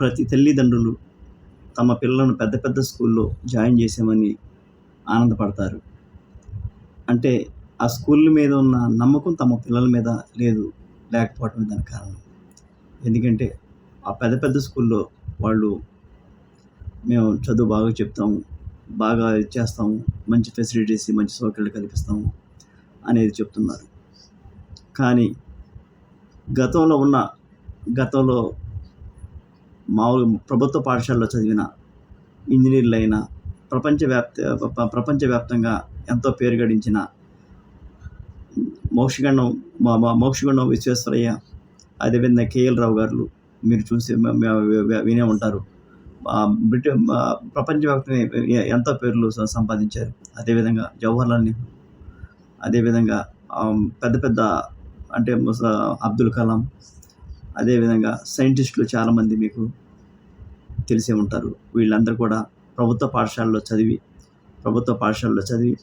ప్రతి తల్లిదండ్రులు తమ పిల్లలను పెద్ద పెద్ద స్కూల్లో జాయిన్ చేసామని ఆనందపడతారు. అంటే ఆ స్కూల్ మీద ఉన్న నమ్మకం తమ పిల్లల మీద లేదు లేకపోవటం దానికి కారణం. ఎందుకంటే ఆ పెద్ద పెద్ద స్కూల్లో వాళ్ళు మేము చదువు బాగా చెప్తాము బాగా ఇది చేస్తాము మంచి ఫెసిలిటీస్ మంచి సౌకర్యాలు కల్పిస్తాము అనేది చెప్తున్నారు. కానీ గతంలో ఉన్న గతంలో మామూలు ప్రభుత్వ పాఠశాలలో చదివిన ఇంజనీర్లు అయినా ప్రపంచవ్యాప్త ప్రపంచవ్యాప్తంగా ఎంతో పేరు గడించిన మోక్షగండం మోక్షగండం విశ్వేశ్వరయ్య అదేవిధంగా కేఎల్ రావు గారు మీరు చూసి వినే ఉంటారు. ఆ బ్రిటన్ ప్రపంచవ్యాప్తంగా ఎంతో పేర్లు సంపాదించారు. అదేవిధంగా జవహర్లాల్ నెహ్రూ అదేవిధంగా పెద్ద పెద్ద అంటే అబ్దుల్ కలాం అదేవిధంగా సైంటిస్టులు చాలామంది మీకు తెలిసే ఉంటారు. వీళ్ళందరూ కూడా ప్రభుత్వ పాఠశాలలో చదివి ప్రభుత్వ పాఠశాలలో చదివి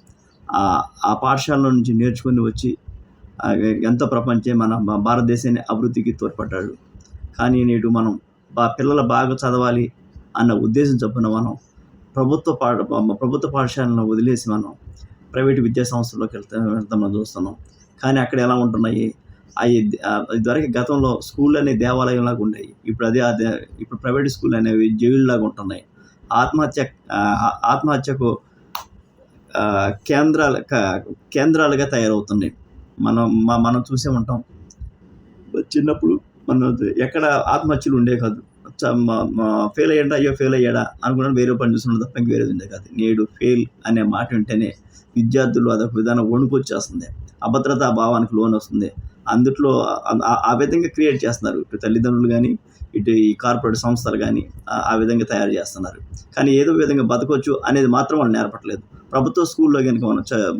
ఆ ఆ పాఠశాల నుంచి నేర్చుకుని వచ్చి ఎంత ఎంతో ప్రపంచం మన భారతదేశాన్ని అభివృద్ధికి తోడ్పడ్డాడు. కానీ నేడు మనం బా పిల్లలు బాగా చదవాలి అన్న ఉద్దేశం చొప్పున మనం ప్రభుత్వ పాఠ ప్రభుత్వ పాఠశాలను వదిలేసి మనం ప్రైవేట్ విద్యా సంస్థల్లోకి వెళ్తా వెళ్తాం చూస్తున్నాం. కానీ అక్కడ ఎలా ఉంటున్నాయి? అవి ఇదివరకు గతంలో స్కూల్ అనే దేవాలయంలాగా ఉండేవి. ఇప్పుడు అదే ఇప్పుడు ప్రైవేట్ స్కూల్ అనేవి జైలులాగా ఉంటున్నాయి. ఆత్మహత్య ఆత్మహత్యకు కేంద్రాలు కేంద్రాల కేంద్రాలుగా తయారవుతున్నాయి. మనం మనం చూసే ఉంటాం. చిన్నప్పుడు మన ఎక్కడ ఆత్మహత్యలు ఉండే కాదు. ఫెయిల్ అయ్యాడా? అయ్యో ఫెయిల్ అయ్యాడా? అనుకున్నాను వేరే పని చూస్తున్నాడు తప్ప ఇంక వేరేది ఉండే కాదు. నేడు ఫెయిల్ అనే మాట వింటేనే విద్యార్థులు అదొక విధానం వణుకు వచ్చేస్తుంది అభద్రతా భావానికి లోన్ వస్తుంది అందుట్లో ఆ- విధంగా క్రియేట్ చేస్తున్నారు. ఇటు తల్లిదండ్రులు కానీ ఇటు ఈ కార్పొరేట్ సంస్థలు కానీ ఆ- విధంగా తయారు చేస్తున్నారు. కానీ ఏదో విధంగా బతకొచ్చు అనేది మాత్రం వాళ్ళు నేర్పట్లేదు. ప్రభుత్వ స్కూల్లో కనుక మనం చ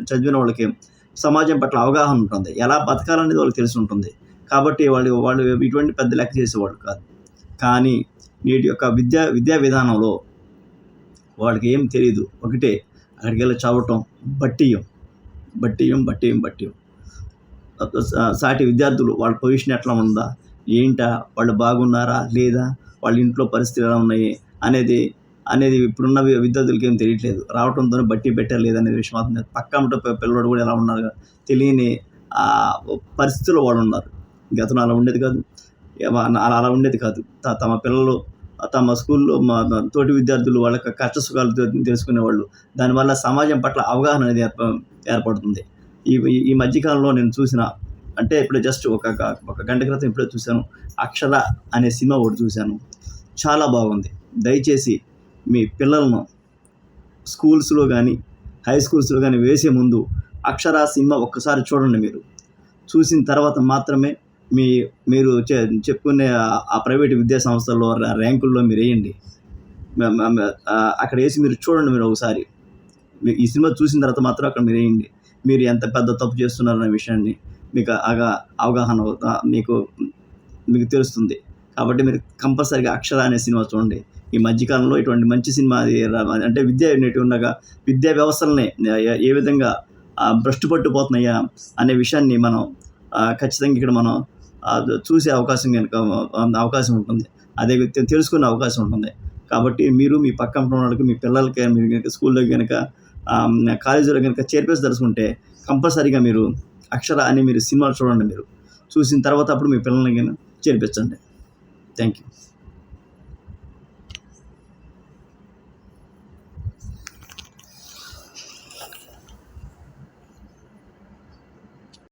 చదివిన వాళ్ళకి సమాజం పట్ల అవగాహన ఉంటుంది. ఎలా బతకాలనేది వాళ్ళకి తెలిసి ఉంటుంది. కాబట్టి వాళ్ళు వాళ్ళు ఇటువంటి పెద్ద లెక్క చేసేవాళ్ళు కాదు. కానీ నేటి యొక్క విద్యా విద్యా విధానంలో వాళ్ళకి ఏం తెలియదు ఒకటే అక్కడికి వెళ్ళి చదవటం బట్టియం. బట్టియం బట్టియం బట్టియం. సాటి విద్యార్థులు వాళ్ళ పొజిషన్ ఎట్లా ఉందా? ఏంటా? వాళ్ళు బాగున్నారా? లేదా? వాళ్ళ ఇంట్లో పరిస్థితులు ఎలా ఉన్నాయి? అనేది అనేది ఇప్పుడున్న విద్యార్థులకి ఏం తెలియట్లేదు. రావడంతో బట్టి పెట్టారు లేదనే విషయం మాత్రం పక్కా పక్క పిల్లవాడు కూడా ఎలా ఉన్నారు? తెలియని పరిస్థితుల్లో వాళ్ళు ఉన్నారు. గతంలో అలా ఉండేది కాదు. అలా అలా ఉండేది కాదు. త- తమ పిల్లలు తమ స్కూల్లో మా తోటి విద్యార్థులు వాళ్ళ కష్ట సుఖాలు తెలుసుకునేవాళ్ళు. దానివల్ల సమాజం పట్ల అవగాహన అనేది ఏర్ప ఏర్పడుతుంది. ఈ ఈ- మధ్యకాలంలో నేను చూసిన అంటే ఇప్పుడు జస్ట్ ఒక ఒక గంట క్రితం ఇప్పుడే చూశాను అక్షర అనే సినిమా ఒకటి చూశాను. చాలా బాగుంది. దయచేసి మీ పిల్లలను స్కూల్స్లో కానీ హై స్కూల్స్లో కానీ వేసే ముందు అక్షర సినిమా ఒక్కసారి చూడండి మీరు. చూసిన తర్వాత మాత్రమే మీ మీరు చె- చెప్పుకునే ఆ- ప్రైవేట్ విద్యా సంస్థల్లో ర్యాంకుల్లో మీరు వేయండి. అక్కడ వేసి మీరు చూడండి మీరు ఒకసారి. ఈ సినిమా చూసిన తర్వాత మాత్రం అక్కడ మీరు వేయండి. మీరు ఎంత పెద్ద తప్పు చేస్తున్నారనే విషయాన్ని మీకు అగా అవగాహన అవుతా మీకు మీకు తెలుస్తుంది. కాబట్టి మీరు కంపల్సరీగా అక్షర అనే సినిమా చూడండి. ఈ మధ్యకాలంలో ఇటువంటి మంచి సినిమా అది అంటే విద్య నేటి ఉండగా విద్యా వ్యవస్థలనే ఏ- విధంగా భ్రష్టు పట్టుపోతున్నాయా అనే విషయాన్ని మనం ఖచ్చితంగా ఇక్కడ మనం చూసే అవకాశం కనుక అవకాశం ఉంటుంది. అదే తెలుసుకునే అవకాశం ఉంటుంది. కాబట్టి మీరు మీ పక్కన ఉన్న వాళ్ళకి మీ పిల్లలకి మీరు కనుక స్కూల్లో కనుక కాలేజీలో కనుక చేర్పేసి తెలుసుకుంటే కంపల్సరీగా మీరు అక్షర అని మీరు సినిమాలు చూడండి మీరు. చూసిన తర్వాత అప్పుడు మీ పిల్లల్ని చేర్పించండి థ్యాంక్ యూ